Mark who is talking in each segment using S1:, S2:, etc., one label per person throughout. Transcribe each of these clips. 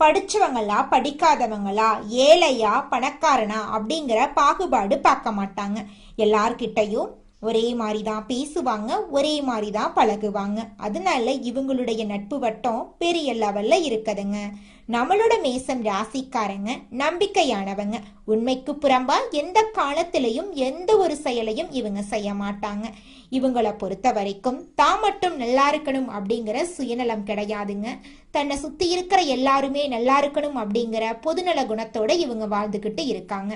S1: படிச்சவங்களா படிக்காதவங்களா ஏழையா பணக்காரனா அப்படிங்கிற பாகுபாடு பார்க்க மாட்டாங்க. எல்லார்கிட்டையும் ஒரே மாதிரி தான் பேசுவாங்க ஒரே மாதிரி தான் பழகுவாங்க. அதனால இவங்களுடைய நட்பு வட்டம் பெரிய லெவல்ல இருக்குதுங்க. நம்மளோட மேசம் ராசிக்காரங்க நம்பிக்கையானவங்க. உண்மைக்கு புறம்பா எந்த காலத்திலையும் எந்த ஒரு செயலையும் இவங்க செய்ய மாட்டாங்க. இவங்களை பொறுத்த வரைக்கும் தான் மட்டும் நல்லா இருக்கணும் அப்படிங்கிற சுயநலம் கிடையாதுங்க. தன்னை சுத்தி இருக்கிற எல்லாருமே நல்லா இருக்கணும் அப்படிங்கிற பொதுநல குணத்தோட இவங்க வாழ்ந்துகிட்டு இருக்காங்க.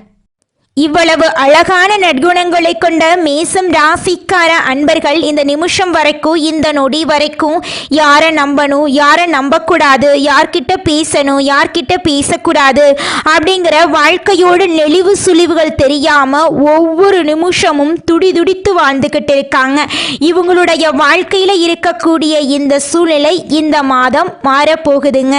S2: இவ்வளவு அழகான நற்குணங்களை கொண்ட மேசம் ராசிக்கார அன்பர்கள் இந்த நிமிஷம் வரைக்கும் இந்த நொடி வரைக்கும் யாரை நம்பணும் யாரை நம்பக்கூடாது யார்கிட்ட பேசணும் யார்கிட்ட பேசக்கூடாது அப்படிங்கிற வாழ்க்கையோட நெளிவு சுழிவுகள் தெரியாமல் ஒவ்வொரு நிமிஷமும் துடிதுடித்து வாழ்ந்துக்கிட்டு இருக்காங்க. இவங்களுடைய வாழ்க்கையில் இருக்கக்கூடிய இந்த சூழ்நிலை இந்த மாதம் மாறப்போகுதுங்க.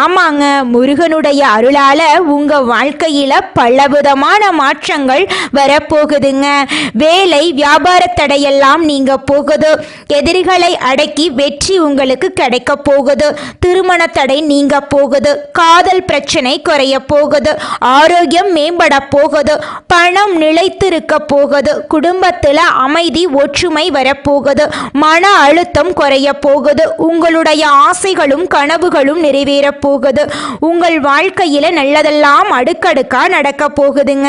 S2: ஆமாங்க முருகனுடைய அருளால் உங்கள் வாழ்க்கையில் பலவிதமான மாற்றங்கள் வரப்போகுதுங்க. வேலை வியாபார தடையெல்லாம் நீங்க போகுது. எதிரிகளை அடக்கி வெற்றி உங்களுக்கு கிடைக்க போகுது. திருமண தடை நீங்க போகுது. காதல் பிரச்சனை குறைய போகுது. ஆரோக்கியம் மேம்பட போகுது. பணம் நிலைத்திருக்க போகுது. குடும்பத்தில் அமைதி ஒற்றுமை வரப்போகுது மன அழுத்தம் குறைய போகுது. உங்களுடைய ஆசைகளும் கனவுகளும் நிறைவேற போகுது. உங்கள் வாழ்க்கையில் நல்லதெல்லாம் அடுக்கடுக்காக நடக்க போகுதுங்க.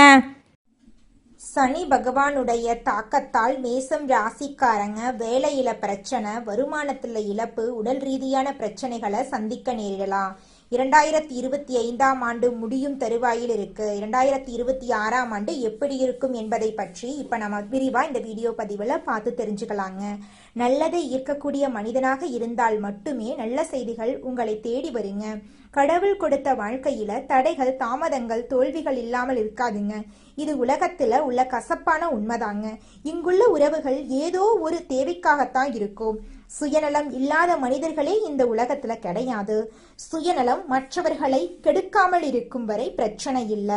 S1: சனி பகவானுடைய தாக்கத்தால் மேசம் ராசிக்காரங்க வேலையில பிரச்சனை வருமானத்துல இழப்பு உடல் ரீதியான பிரச்சனைகளை சந்திக்க நேரிடலாம். இரண்டாயிரத்தி இருபத்தி ஐந்தாம் ஆண்டு முடியும் தருவாயில் இருக்கு. இரண்டாயிரத்தி இருபத்தி ஆறாம் ஆண்டு எப்படி இருக்கும் என்பதை பற்றி இப்ப நம்ம விரிவா இந்த வீடியோ பதிவுல பார்த்து தெரிஞ்சுக்கலாங்க. நல்லதை ஈர்க்கக்கூடிய மனிதனாக இருந்தால் மட்டுமே நல்ல செய்திகள் உங்களை தேடி வருங்க. கடவுள் கொடுத்த வாழ்க்கையில தடைகள் தாமதங்கள் தோல்விகள் இல்லாமல் இருக்காதுங்க. இது உலகத்துல உள்ள கசப்பான உண்மைதாங்க. இங்குள்ள உறவுகள் ஏதோ ஒரு தேவைக்காகத்தான் இருக்கும். சுயநலம் இல்லாத மனிதர்களே இந்த உலகத்துல கிடையாது. சுயநலம் மற்றவர்களை கெடுக்காமல் இருக்கும் வரை பிரச்சனை இல்ல.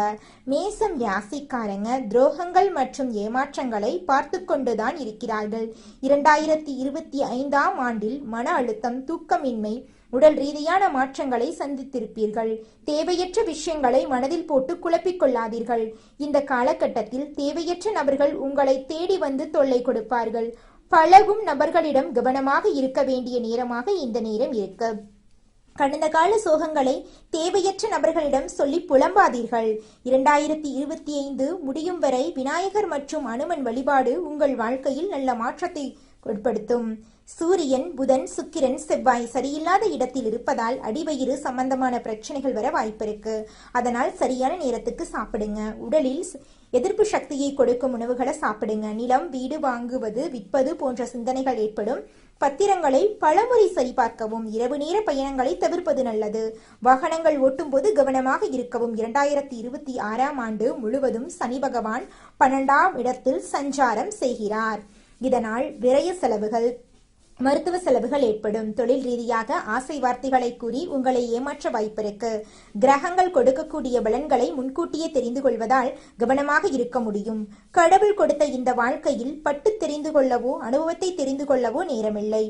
S1: மேசம் ராசிக்காரங்க துரோகங்கள் மற்றும் ஏமாற்றங்களை பார்த்து கொண்டுதான் இருக்கிறார்கள். இரண்டாயிரத்தி இருபத்தி ஐந்தாம் ஆண்டில் மன அழுத்தம் தூக்கமின்மை உடல் ரீதியான மாற்றங்களை சந்தித்திருப்பீர்கள். தேவையற்ற விஷயங்களை மனதில் போட்டு குழப்பிக் கொள்ளாதீர்கள். இந்த காலகட்டத்தில் தேவையற்ற நபர்கள் உங்களை தேடி வந்து தொல்லை கொடுப்பார்கள். பழகும் நபர்களிடம் கவனமாக இருக்க வேண்டிய நேரமாக இந்த நேரம் இருக்கு. கடந்த கால சோகங்களை தேவையற்ற நபர்களிடம் சொல்லி புலம்பாதீர்கள். இரண்டாயிரத்தி இருபத்தி ஐந்து முடியும் வரை விநாயகர் மற்றும் அனுமன் வழிபாடு உங்கள் வாழ்க்கையில் நல்ல மாற்றத்தை ஏற்படுத்தும். சூரியன் புதன் சுக்கிரன் செவ்வாய் சரியில்லாத இடத்தில் இருப்பதால் அடிவயிறு சம்பந்தமான பிரச்சனைகள் வர வாய்ப்பிருக்கு அதனால் சரியான நேரத்துக்கு சாப்பிடுங்க. உடலில் எதிர்ப்பு சக்தியை கொடுக்கும் உணவுகளை சாப்பிடுங்க. நிலம் வீடு வாங்குவது விற்பது போன்ற சிந்தனைகள் ஏற்படும். பத்திரங்களை பலமுறை சரிபார்க்கவும் இரவு நேர பயணங்களை தவிர்ப்பது நல்லது. வாகனங்கள் ஓட்டும்போது கவனமாக இருக்கவும். இரண்டாயிரத்தி இருபத்தி ஆறாம் ஆண்டு முழுவதும் சனி பகவான் பன்னெண்டாம் இடத்தில் சஞ்சாரம் செய்கிறார். இதனால் விரய செலவுகள் மருத்துவ செலவுகள் ஏற்படும். தொழில் ரீதியாக ஆசை வார்த்தைகளை கூறி உங்களை ஏமாற்ற வாய்ப்பிருக்கு. கிரகங்கள் கொடுக்கக்கூடிய பலன்களை முன்கூட்டியே தெரிந்து கொள்வதால் கவனமாக இருக்க முடியும். கடவுள் கொடுத்த இந்த வாழ்க்கையில் பட்டு தெரிந்து கொள்ளவோ அனுபவத்தை தெரிந்து கொள்ளவோ நேரமில்லை.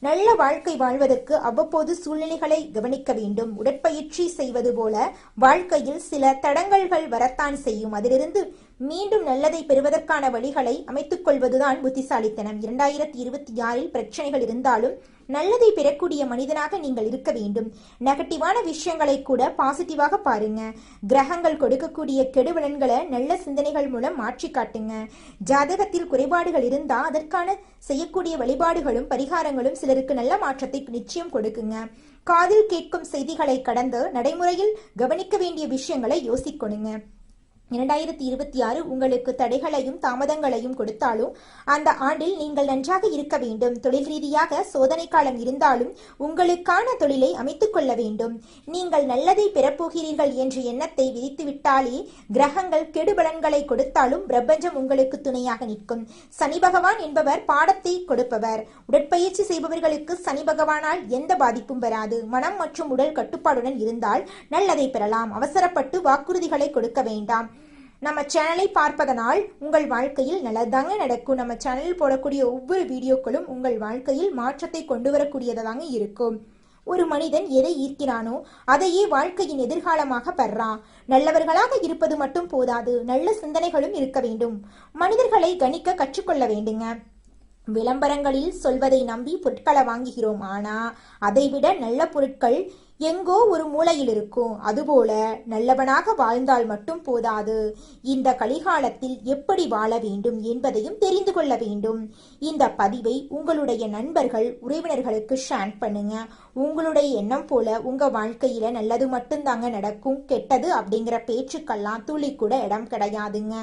S1: நல்ல வாழ்க்கை வாழ்வதற்கு அவ்வப்போது சூழ்நிலைகளை கவனிக்க வேண்டும். உடற்பயிற்சி செய்வது போல வாழ்க்கையில் சில தடங்கல்கள் வரத்தான் செய்யும். அதிலிருந்து மீண்டும் நல்லதை பெறுவதற்கான வழிகளை அமைத்துக் கொள்வதுதான் புத்திசாலித்தனம். இரண்டாயிரத்தி இருபத்தி ஆறில் பிரச்சனைகள் இருந்தாலும் நல்லதை பெறக்கூடிய மனிதனாக நீங்கள் இருக்க வேண்டும். நெகட்டிவான விஷயங்களை கூட பாசிட்டிவாக பாருங்க. கிரகங்கள் கொடுக்கக்கூடிய கெடுவலன்களை நல்ல சிந்தனைகள் மூலம் மாற்றி காட்டுங்க. ஜாதகத்தில் குறைபாடுகள் இருந்தால் அதற்கான செய்யக்கூடிய வழிபாடுகளும் பரிகாரங்களும் சிலருக்கு நல்ல மாற்றத்தை நிச்சயம் கொடுக்குங்க. காதில் கேட்கும் செய்திகளை கடந்து நடைமுறையில் கவனிக்க வேண்டிய விஷயங்களை யோசிக்கணுங்க இரண்டாயிரத்தி இருபத்தி ஆறு உங்களுக்கு தடைகளையும் தாமதங்களையும் கொடுத்தாலும் அந்த ஆண்டில் நீங்கள் நன்றாக இருக்க வேண்டும். தொழில் ரீதியாக சோதனை காலம் இருந்தாலும் உங்களுக்கான தொழிலை அமைத்துக் கொள்ள வேண்டும். நீங்கள் நல்லதை பெறப்போகிறீர்கள் என்ற எண்ணத்தை விதித்துவிட்டாலே கிரகங்கள் கெடுபலன்களை கொடுத்தாலும் பிரபஞ்சம் உங்களுக்கு துணையாக நிற்கும். சனி பகவான் என்பவர் பாடத்தை கொடுப்பவர். உடற்பயிற்சி செய்பவர்களுக்கு சனி பகவானால் எந்த பாதிப்பும் வராது. மனம் மற்றும் உடல் கட்டுப்பாடுடன் இருந்தால் நல்லதை பெறலாம். அவசரப்பட்டு வாக்குறுதிகளை கொடுக்க வேண்டாம். நம்ம சேனலை பார்ப்பதனால் உங்கள் வாழ்க்கையில் நல்லதாங்க நடக்கும். நம்ம சேனலில் போடக்கூடிய ஒவ்வொரு வீடியோக்களும் உங்கள் வாழ்க்கையில் மாற்றத்தை கொண்டு வரக்கூடியதாங்க இருக்கும். ஒரு மனிதன் எதை ஈர்க்கிறானோ அதையே வாழ்க்கையின் எதிர்காலமாக பெறான். நல்லவர்களாக இருப்பது மட்டும் போதாது நல்ல சிந்தனைகளும் இருக்க வேண்டும். மனிதர்களை கணிக்க கற்றுக்கொள்ள வேண்டுங்க. விளம்பரங்களில் சொல்வதை நம்பி பொருட்களை வாங்குகிறோம். ஆனா அதைவிட நல்ல பொருட்கள் எங்கோ ஒரு மூலையில் இருக்கும். அதுபோல நல்லவனாக வாழ்ந்தால் மட்டும் போதாது. இந்த கலிகாலத்தில் எப்படி வாழ வேண்டும் என்பதையும் தெரிந்து கொள்ள வேண்டும். இந்த பதிவை உங்களுடைய நண்பர்கள் உறவினர்களுக்கு ஷேர் பண்ணுங்க. உங்களுடைய எண்ணம் போல உங்க வாழ்க்கையில நல்லது மட்டும்தாங்க நடக்கும் கெட்டது அப்படிங்கிற பேச்சுக்கெல்லாம் துளி கூட இடம் கிடையாதுங்க.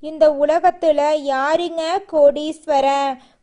S2: இந்த உலகத்துல யாருங்க கோடீஸ்வரன்?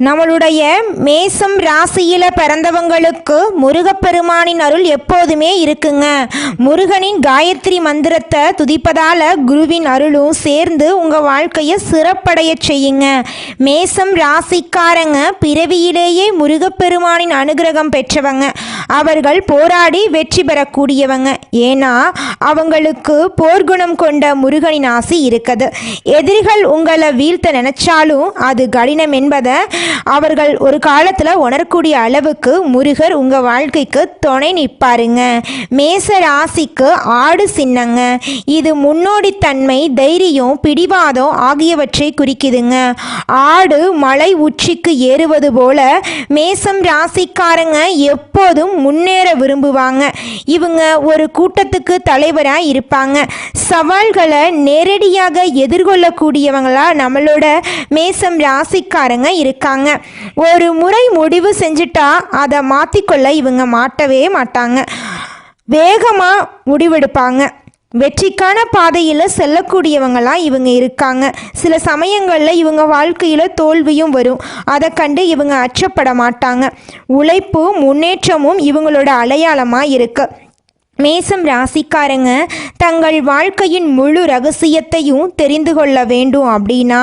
S2: நம்மளுடைய மேசம் ராசியில பிறந்தவங்களுக்கு முருகப்பெருமானின் அருள் எப்போதுமே இருக்குங்க. முருகனின் காயத்ரி மந்திரத்தை துதிப்பதால குருவின் அருளும் சேர்ந்து உங்க வாழ்க்கையை சிறப்படைய செய்யுங்க. மேசம் ராசிக்காரங்க பிறவியிலேயே முருகப்பெருமானின் அனுகிரகம் பெற்றவங்க. அவர்கள் போராடி வெற்றி பெறக்கூடியவங்க. ஏன்னா அவங்களுக்கு போர்க்குணம் கொண்ட முருகனின் ஆசி இருக்குது. எதிரிகள் உங்களை வீழ்த்த நினைச்சாலும் அது கடினம் என்பதை அவர்கள் ஒரு காலத்தில் உணரக்கூடிய அளவுக்கு முருகர் உங்கள் வாழ்க்கைக்கு துணை நிற்பாருங்க. மேச ராசிக்கு ஆடு சின்னங்க. இது முன்னோடித்தன்மை தைரியம் பிடிவாதம் ஆகியவற்றை குறிக்குதுங்க. ஆடு மலை உச்சிக்கு ஏறுவது போல மேசம் ராசிக்காரங்க எப்போதும் முன்னேற விரும்புவாங்க. இவங்க ஒரு கூட்டத்துக்கு தலைவராக இருப்பாங்க. சவால்களை நேரடியாக எதிர்கொள்ளக்கூடியவங்களா நம்மளோட மேசம் ராசிக்காரங்க இருக்காங்க. ஒரு முறை முடிவு செஞ்சுட்டா அதை மாற்றிக்கொள்ள இவங்க மாட்டவே மாட்டாங்க. வேகமாக முடிவெடுப்பாங்க. வெற்றிக்கான பாதையில் செல்லக்கூடியவங்களாம் இவங்க இருக்காங்க. சில சமயங்களில் இவங்க வாழ்க்கையில் தோல்வியும் வரும். அதை கண்டு இவங்க அச்சப்பட மாட்டாங்க. உழைப்பும் முன்னேற்றமும் இவங்களோட அடையாளமாக இருக்குது மேசம் ராசிக்காரங்க தங்கள் வாழ்க்கையின் முழு ரகசியத்தையும் தெரிந்து கொள்ள வேண்டும் அப்படின்னா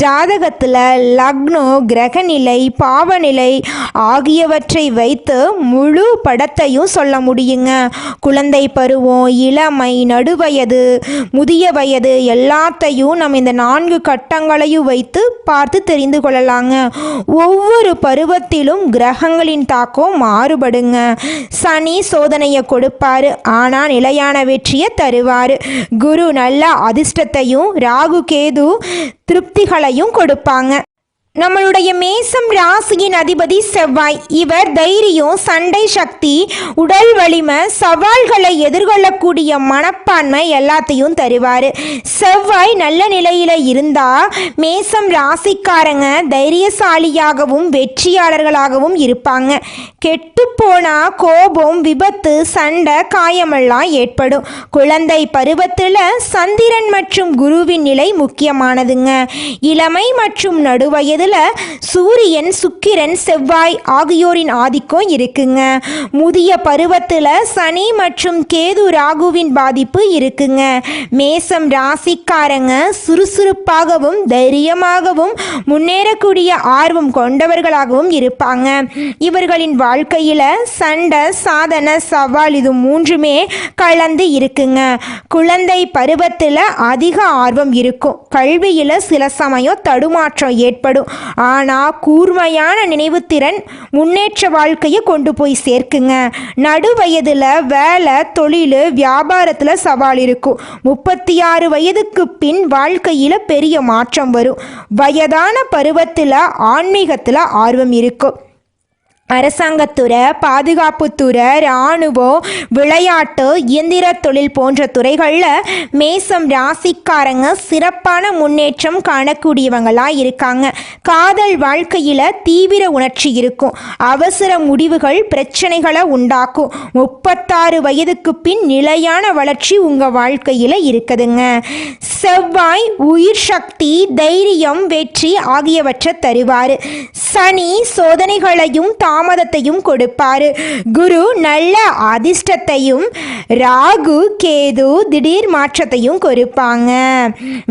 S2: ஜாதகத்தில் லக்னோ கிரகநிலை பாவநிலை ஆகியவற்றை வைத்து முழு படத்தையும் சொல்ல முடியுங்க. குழந்தை பருவம் இளமை நடுவயது முதிய வயது எல்லாத்தையும் நம்ம இந்த நான்கு கட்டங்களையும் வைத்து பார்த்து தெரிந்து கொள்ளலாங்க. ஒவ்வொரு பருவத்திலும் கிரகங்களின் தாக்கம் மாறுபடுங்க. சனி சோதனையை கொடுப்பாரு ஆனா நிலையான வெற்றியை தருவார். குரு நல்ல அதிர்ஷ்டத்தையும் ராகு கேது திருப்திகளையும் கொடுப்பாங்க. நம்மளுடைய மேசம் ராசியின் அதிபதி செவ்வாய். இவர் தைரியம் சண்டை சக்தி உடல் வலிமை சவால்களை எதிர்கொள்ளக்கூடிய மனப்பான்மை எல்லாத்தையும் தருவார். செவ்வாய் நல்ல நிலையில் இருந்தால் மேசம் ராசிக்காரங்க தைரியசாலியாகவும் வெற்றியாளர்களாகவும் இருப்பாங்க. கெட்டுப்போனா கோபம் விபத்து சண்டை காயமெல்லாம் ஏற்படும். குழந்தை பருவத்தில் சந்திரன் மற்றும் குருவின் நிலை முக்கியமானதுங்க. இளமை மற்றும் நடுவயதில் இதில் சூரியன் சுக்கிரன் செவ்வாய் ஆகியோரின் ஆதிக்கம் இருக்குங்க. முதிய பருவத்தில் சனி மற்றும் கேது ராகுவின் பாதிப்பு இருக்குங்க. மேசம் ராசிக்காரங்க சுறுசுறுப்பாகவும் தைரியமாகவும் முன்னேறக்கூடிய ஆர்வம் கொண்டவர்களாகவும் இருப்பாங்க. இவர்களின் வாழ்க்கையில் சண்டை சாதனை சவால் இது மூன்றுமே கலந்து இருக்குங்க. குழந்தை பருவத்தில் அதிக ஆர்வம் இருக்கும். கல்வியில் சில சமயம் தடுமாற்றம் ஏற்படும். ஆனால் கூர்மையான நினைவுத்திறன் முன்னேற்ற வாழ்க்கையை கொண்டு போய் சேர்க்குங்க. நடு வயதில் வேலை தொழில் வியாபாரத்தில் சவால் இருக்கும். முப்பத்தி ஆறு வயதுக்கு பின் வாழ்க்கையில் பெரிய மாற்றம் வரும். வயதான பருவத்தில் ஆன்மீகத்தில் ஆர்வம் இருக்கும். அரசாங்கத்துறை பாதுகாப்புத்துறை இராணுவம் விளையாட்டு இயந்திர தொழில் போன்ற துறைகளில் மேசம் ராசிக்காரங்க சிறப்பான முன்னேற்றம் காணக்கூடியவங்களாக இருக்காங்க. காதல் வாழ்க்கையில் தீவிர உணர்ச்சி இருக்கும். அவசர முடிவுகள் பிரச்சனைகளை உண்டாக்கும். முப்பத்தாறு வயதுக்கு பின் நிலையான வளர்ச்சி உங்கள் வாழ்க்கையில் இருக்குதுங்க. செவ்வாய் உயிர் சக்தி தைரியம் வெற்றி ஆகியவற்றை தருவார். சனி சோதனைகளையும் தாமதத்தையும் கொடுப்பாரு. குரு நல்ல அதிர்ஷ்டத்தையும் ராகு கேது திடீர் மாற்றத்தையும் கொடுப்பாங்க.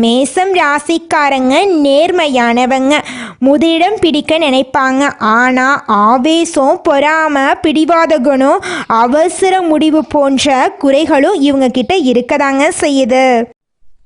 S2: மேசம் ராசிக்காரங்க நேர்மையானவங்க. முதலிடம் பிடிக்க நினைப்பாங்க. ஆனால் ஆவேசம் பொறாம பிடிவாத குணம் அவசர முடிவு போன்ற குறைகளும் இவங்க கிட்ட இருக்கதாங்க செய்யுது.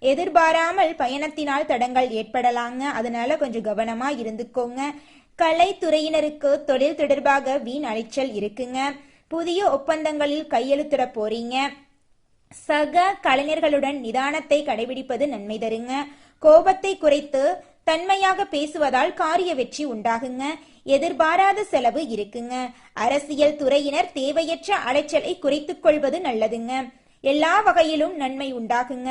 S1: எதிர்பாராமல் பயணத்தினால் தடங்கள் ஏற்படலாங்க. அதனால கொஞ்சம் கவனமா இருந்துக்கோங்க. கலைத்துறையினருக்கு தொழில் தொடர்பாக வீண் அலைச்சல் இருக்குங்க. புதிய ஒப்பந்தங்களில் கையெழுத்திட போறீங்க. சக கலைஞர்களுடன் நிதானத்தை கடைபிடிப்பது நன்மை தருங்க. கோபத்தை குறைத்து தன்மையாக பேசுவதால் காரிய வெற்றி உண்டாகுங்க. எதிர்பாராத செலவு இருக்குங்க. அரசியல் துறையினர் தேவையற்ற அலைச்சலை குறைத்துக் கொள்வது நல்லதுங்க. எல்லா வகையிலும் நன்மை உண்டாகுங்க.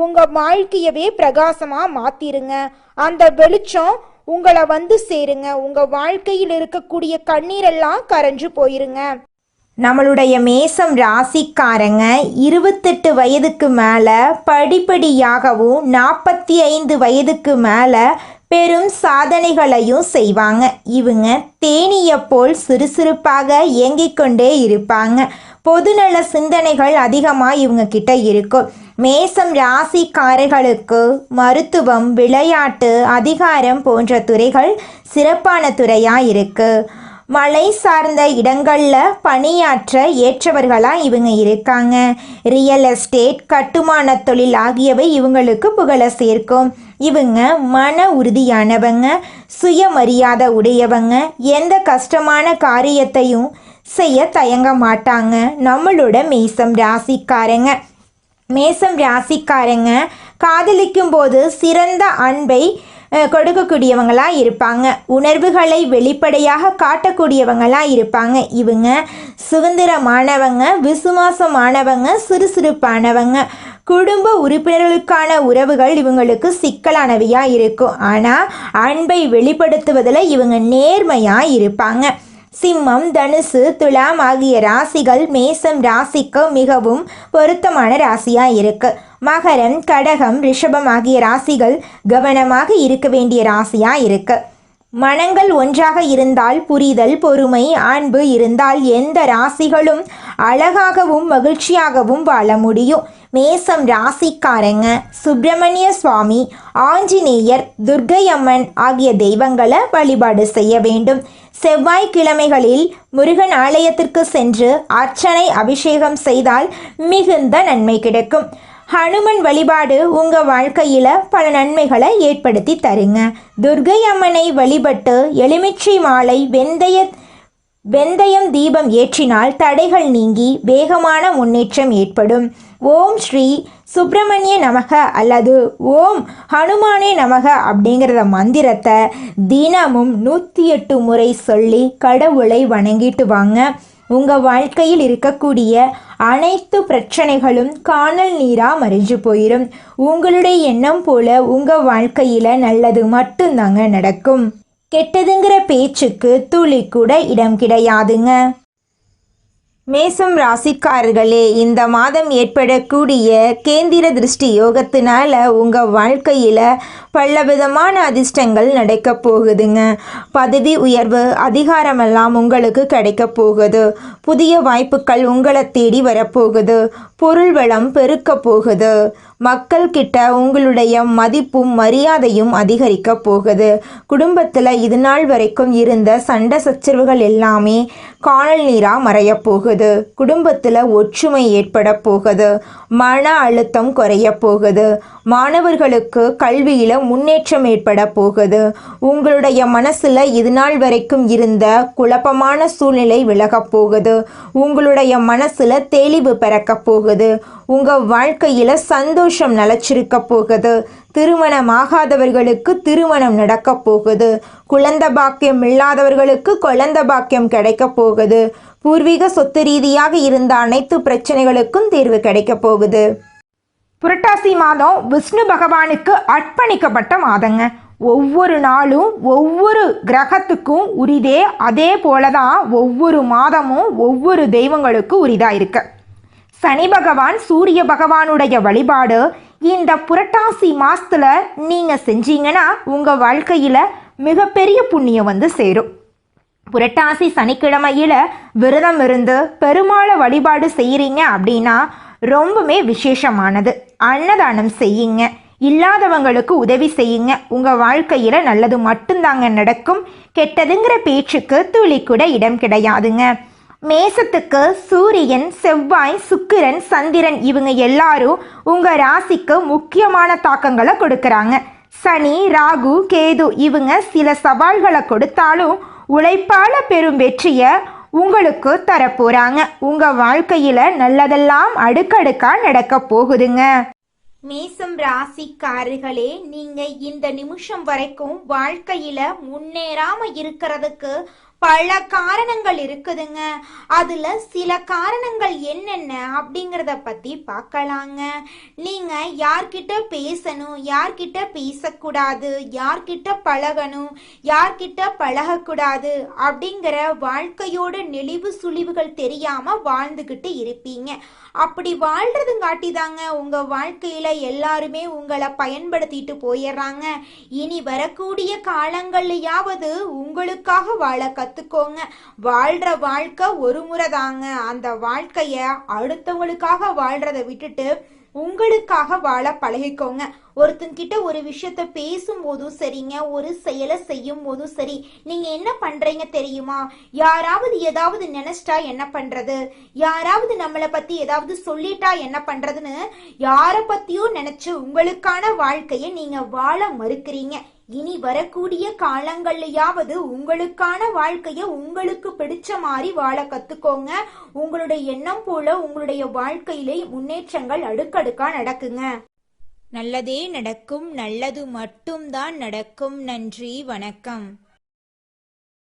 S1: உங்க வாழ்க்கையவே பிரகாசமா மாத்திருங்க. அந்த வெளிச்சம் உங்களை வந்து சேருங்க. உங்க வாழ்க்கையில் இருக்கக்கூடிய கண்ணீரெல்லாம் கரைஞ்சு போயிருங்க.
S2: நம்மளுடைய மேசம் ராசிக்காரங்க இருபத்தெட்டு வயதுக்கு மேலே படிப்படியாகவும் நாற்பத்தி ஐந்து வயதுக்கு மேலே
S1: பெரும் சாதனைகளையும் செய்வாங்க. இவங்க தேனியை போல் சுறுசுறுப்பாக இயங்கிக் கொண்டே இருப்பாங்க. பொதுநல சிந்தனைகள் அதிகமாக இவங்க கிட்ட இருக்கும். மேசம் ராசிக்காரர்களுக்கு மருத்துவம் விளையாட்டு அதிகாரம் போன்ற துறைகள் சிறப்பான துறையாக இருக்கு மலை சார்ந்த இடங்களில் பணியாற்ற ஏற்றவர்களாக இவங்க இருக்காங்க. ரியல் எஸ்டேட் கட்டுமான தொழில் ஆகியவை இவங்களுக்கு புகழ சேர்க்கும். இவங்க மன உறுதியானவங்க சுயமரியாதை உடையவங்க எந்த கஷ்டமான காரியத்தையும் செய்ய தயங்க மாட்டாங்க. நம்மளோட மேசம் ராசிக்காரங்க. மேசம் ராசிக்காரங்க காதலிக்கும் போது சிறந்த அன்பை கொடுக்கக்கூடியவங்களாக இருப்பாங்க. உணர்வுகளை வெளிப்படையாக காட்டக்கூடியவங்களாக இருப்பாங்க. இவங்க சுதந்திரமானவங்க விசுவாசமானவங்க சுறுசுறுப்பானவங்க. குடும்ப உறுப்பினர்களுக்கான உறவுகள் இவங்களுக்கு சிக்கலானவையாக இருக்கும். ஆனால் அன்பை வெளிப்படுத்துவதில் இவங்க நேர்மையாக இருப்பாங்க. சிம்மம் தனுசு துலாம் ஆகிய ராசிகள் மேசம் ராசிக்கு மிகவும் பொருத்தமான ராசியா இருக்கு மகரம் கடகம் ரிஷபம் ஆகிய ராசிகள் கவனமாக இருக்க வேண்டிய ராசியா இருக்கு மனங்கள் ஒன்றாக இருந்தால் புரிதல் பொறுமை அன்பு இருந்தால் எந்த ராசிகளும் அழகாகவும் மகிழ்ச்சியாகவும் வாழ முடியும். மேசம் ராசிக்காரங்க சுப்பிரமணிய சுவாமி ஆஞ்சநேயர் துர்கையம்மன் ஆகிய தெய்வங்களை வழிபாடு செய்ய வேண்டும். செவ்வாய்க்கிழமைகளில் முருகன் ஆலயத்திற்கு சென்று அர்ச்சனை அபிஷேகம் செய்தால் மிகுந்த நன்மை கிடைக்கும். ஹனுமன் வழிபாடு உங்கள் வாழ்க்கையில் பல நன்மைகளை ஏற்படுத்தி தருங்க. துர்கை அம்மனை வழிபட்டு எலுமிச்சை மாலை வெந்தய வெந்தயம் தீபம் ஏற்றினால் தடைகள் நீங்கி வேகமான முன்னேற்றம் ஏற்படும். ஓம் ஸ்ரீ சுப்பிரமணிய நமக அல்லது ஓம் ஹனுமானே நமக அப்படிங்கிறத மந்திரத்தை தினமும் நூற்றி எட்டு முறை சொல்லி கடவுளை வணங்கிட்டு வாங்க. உங்கள் வாழ்க்கையில் இருக்கக்கூடிய அனைத்து பிரச்சனைகளும் காணல் நீராக மறைஞ்சு போயிடும் உங்களுடைய எண்ணம் போல உங்கள் வாழ்க்கையில் நல்லது மட்டும்தாங்க நடக்கும். கெட்டதுங்கிற பேச்சுக்கு துளி கூட இடம் கிடையாதுங்க. மேசம் ராசிக்காரர்களே இந்த மாதம் ஏற்படக்கூடிய கேந்திர திருஷ்டி யோகத்தினால உங்கள் வாழ்க்கையில் பலவிதமான அதிர்ஷ்டங்கள் நடக்க போகுதுங்க. பதவி உயர்வு அதிகாரமெல்லாம் உங்களுக்கு கிடைக்க போகுது. புதிய வாய்ப்புகள் உங்களை தேடி வரப்போகுது பொருள் வளம் பெருக்க போகுது. மக்கள் கிட்ட உங்களுடைய மதிப்பும் மரியாதையும் அதிகரிக்க போகுது. குடும்பத்தில் இது நாள் வரைக்கும் இருந்த சண்டை சச்சரவுகள் எல்லாமே காணல் நீராக மறைய போகுது. குடும்பத்தில் ஒற்றுமை ஏற்பட போகுது. மன அழுத்தம் குறைய போகுது. மாணவர்களுக்கு கல்வியில் முன்னேற்றம் ஏற்பட போகுது. உங்களுடைய மனசில் இது நாள் வரைக்கும் இருந்த குழப்பமான சூழ்நிலை விலகப் போகுது. உங்களுடைய மனசில் தெளிவு பிறக்கப் போகுது. உங்கள் வாழ்க்கையில் சந்தோஷம் நிலச்சிருக்க போகுது. திருமணமாகாதவர்களுக்கு திருமணம் நடக்க போகுது. குழந்த பாக்கியம் இல்லாதவர்களுக்கு குழந்த பாக்கியம் கிடைக்க போகுது. பூர்வீக சொத்து ரீதியாக இருந்த அனைத்து பிரச்சனைகளுக்கும் தீர்வு கிடைக்க போகுது. புரட்டாசி மாதம் விஷ்ணு பகவானுக்கு அர்ப்பணிக்கப்பட்ட மாதங்க. ஒவ்வொரு நாளும் ஒவ்வொரு கிரகத்துக்கும் உரிதே. அதே போல தான் ஒவ்வொரு மாதமும் ஒவ்வொரு தெய்வங்களுக்கும் உரிதாக இருக்குது சனி பகவான் சூரிய பகவானுடைய வழிபாடு இந்த புரட்டாசி மாசத்துல நீங்க செஞ்சீங்கன்னா உங்க வாழ்க்கையில மிகப்பெரிய புண்ணியம் வந்து சேரும். புரட்டாசி சனிக்கிழமையில விரதம் இருந்து பெருமாளை வழிபாடு செய்கிறீங்க அப்படின்னா ரொம்பவுமே விசேஷமானது. அன்னதானம் செய்யுங்க. இல்லாதவங்களுக்கு உதவி செய்யுங்க. உங்க வாழ்க்கையில நல்லது மட்டும்தாங்க நடக்கும். கெட்டதுங்கிற பேச்சுக்கு துளி கூட இடம் கிடையாதுங்க. மேசத்துக்கு சூரியன் செவ்வாய் சுக்கிரன் சந்திரன் இவங்க எல்லாரும் உங்க ராசிக்கு முக்கியமான தாக்கங்களை கொடுக்கறாங்க. சனி ராகு கேது இவங்க சில சவால்களை கொடுத்தாலும் உழைப்பால பெரும் வெற்றியை உங்களுக்கு தரப்போறாங்க. உங்க வாழ்க்கையில நல்லதெல்லாம் அடுக்கடுக்கா நடக்க போகுதுங்க. மேசம் ராசிக்காரர்களே நீங்க இந்த நிமிஷம் வரைக்கும் வாழ்க்கையில முன்னேறாம இருக்கிறதுக்கு பல காரணங்கள் இருக்குதுங்க. அதுல சில காரணங்கள் என்னென்ன அப்படிங்கிறத பத்தி பார்க்கலாங்க. நீங்க யார்கிட்ட பேசணும் யார்கிட்ட பேசக்கூடாது யார்கிட்ட பழகணும் யார்கிட்ட பழகக்கூடாது அப்படிங்கிற வாழ்க்கையோட நெளிவு சுழிவுகள் தெரியாம வாழ்ந்துகிட்டு இருப்பீங்க. அப்படி வாழ்றதுங்காட்டி தாங்க உங்க வாழ்க்கையில எல்லாருமே உங்களை பயன்படுத்திட்டு போயிடுறாங்க. இனி வரக்கூடிய காலங்கள்லயாவது உங்களுக்காக வாழ கத்துக்கோங்க. வாழ்ற வாழ்க்கை ஒரு முறை தாங்க அந்த வாழ்க்கைய அடுத்தவங்களுக்காக வாழ்றதை விட்டுட்டு உங்களுக்காக வாழ பழகிக்கோங்க. ஒருத்தங்கிட்ட ஒரு விஷயத்த பேசும்போதும் சரிங்க ஒரு செயலை செய்யும் போதும் சரி. நீங்க என்ன பண்றீங்க தெரியுமா? யாராவது ஏதாவது நினைச்சிட்டா என்ன பண்றது? யாராவது நம்மளை பத்தி ஏதாவது சொல்லிட்டா என்ன பண்றதுன்னு யாரை பத்தியும் நினைச்சு உங்களுக்கான வாழ்க்கையை நீங்க வாழ மறுக்கிறீங்க. இனி வரக்கூடிய காலங்கள்லயாவது உங்களுக்கான வாழ்க்கைய உங்களுக்கு பிடிச்ச மாதிரி வாழ கத்துக்கோங்க. உங்களுடைய எண்ணம் போல உங்களுடைய வாழ்க்கையிலே முன்னேற்றங்கள் அடுக்கடுக்கா நடக்குங்க.
S2: நல்லதே நடக்கும் நல்லது மட்டும்தான் நடக்கும். நன்றி வணக்கம்.